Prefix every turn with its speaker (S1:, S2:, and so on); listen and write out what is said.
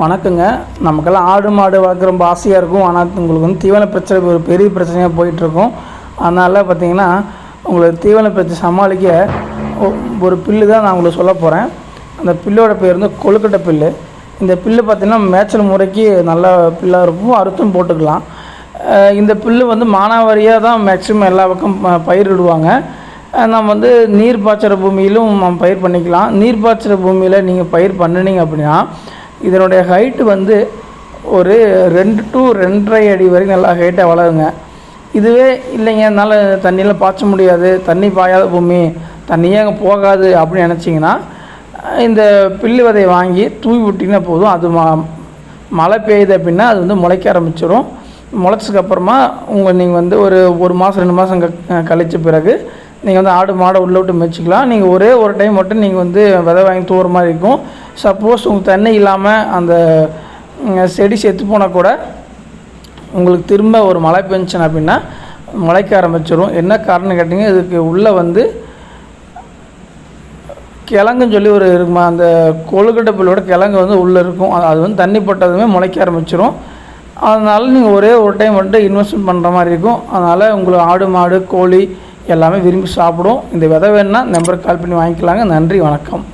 S1: வணக்கங்க. நமக்கெல்லாம் ஆடு மாடு வளர்க்க ரொம்ப ஆசையாக இருக்கும். ஆனால் உங்களுக்கு வந்து தீவன பிரச்சனை ஒரு பெரிய பிரச்சனையாக போயிட்டுருக்கும். அதனால் பார்த்தீங்கன்னா உங்களுக்கு தீவன பிரச்சனை சமாளிக்க ஒ- ஒரு பில்லு தான் நான் உங்களுக்கு சொல்ல போகிறேன் அந்த பில்லோட பேர் வந்து கொழுக்கட்டை பில்லு. இந்த பில்லு பார்த்திங்கன்னா மேய்ச்சல் முறைக்கு நல்ல பில்லாக இருக்கும். அறுத்தும் போட்டுக்கலாம். இந்த பில்லு வந்து மானாவாரியாக தான் மேக்ஸிமம் எல்லா பக்கம் ப- பயிரிடுவாங்க நம்ம வந்து நீர் பாய்ச்சிற பூமியிலும் நம்ம பயிர் பண்ணிக்கலாம். நீர் பாய்ச்சுற பூமியில் நீங்கள் பயிர் பண்ணினீங்க அப்படின்னா இதனுடைய ஹைட்டு வந்து ஒரு ரெண்டு டு ரெண்டரை அடி வரைக்கும் நல்லா ஹைட்டாக வளருங்க. இதுவே இல்லைங்க என்னால் தண்ணியில் பாய்ச்ச முடியாது. தண்ணி பாயாத பூமி தண்ணியே அங்கே போகாது அப்படின்னு நினச்சிங்கன்னா இந்த பில்லு விதையை வாங்கி தூவி விட்டிங்கன்னா போதும். அது ம மழை பெய்யுது அப்படின்னா அது வந்து முளைக்க ஆரம்பிச்சிடும் முளைச்சதுக்கு அப்புறமா உங்கள் நீங்கள் வந்து ஒரு ஒரு மாதம் ரெண்டு மாதம் க கழிச்ச பிறகு நீங்கள் வந்து ஆடு மாடை உள்ளே விட்டு மிச்சிக்கலாம் நீங்கள் ஒரே ஒரு டைம் மட்டும் நீங்கள் வந்து விதை வாங்கி தூவுற மாதிரி இருக்கும். சப்போஸ் உங்களுக்கு தண்ணி இல்லாமல் அந்த செடி செத்து போனால் கூட உங்களுக்கு திரும்ப ஒரு மழை பெஞ்சின் அப்படின்னா முளைக்க ஆரம்பிச்சிடும் என்ன காரணம் கேட்டிங்க இதுக்கு உள்ளே வந்து கிழங்குன்னு சொல்லி ஒரு இருக்குமா அந்த கொழுக்கட்டை புல்லோட கிழங்கு வந்து உள்ளே இருக்கும். அது- அது வந்து தண்ணி பட்டதுமே முளைக்க ஆரம்பிச்சிடும் அதனால் நீங்கள் ஒரே ஒரு டைம் மட்டும் இன்வெஸ்ட்மெண்ட் பண்ணுற மாதிரி இருக்கும். அதனால் உங்களுக்கு ஆடு மாடு கோழி எல்லாமே விரும்பி சாப்பிடும். இந்த விதை வேணுன்னா நம்பருக்கு கால் பண்ணி வாங்கிக்கலாங்க. நன்றி வணக்கம்.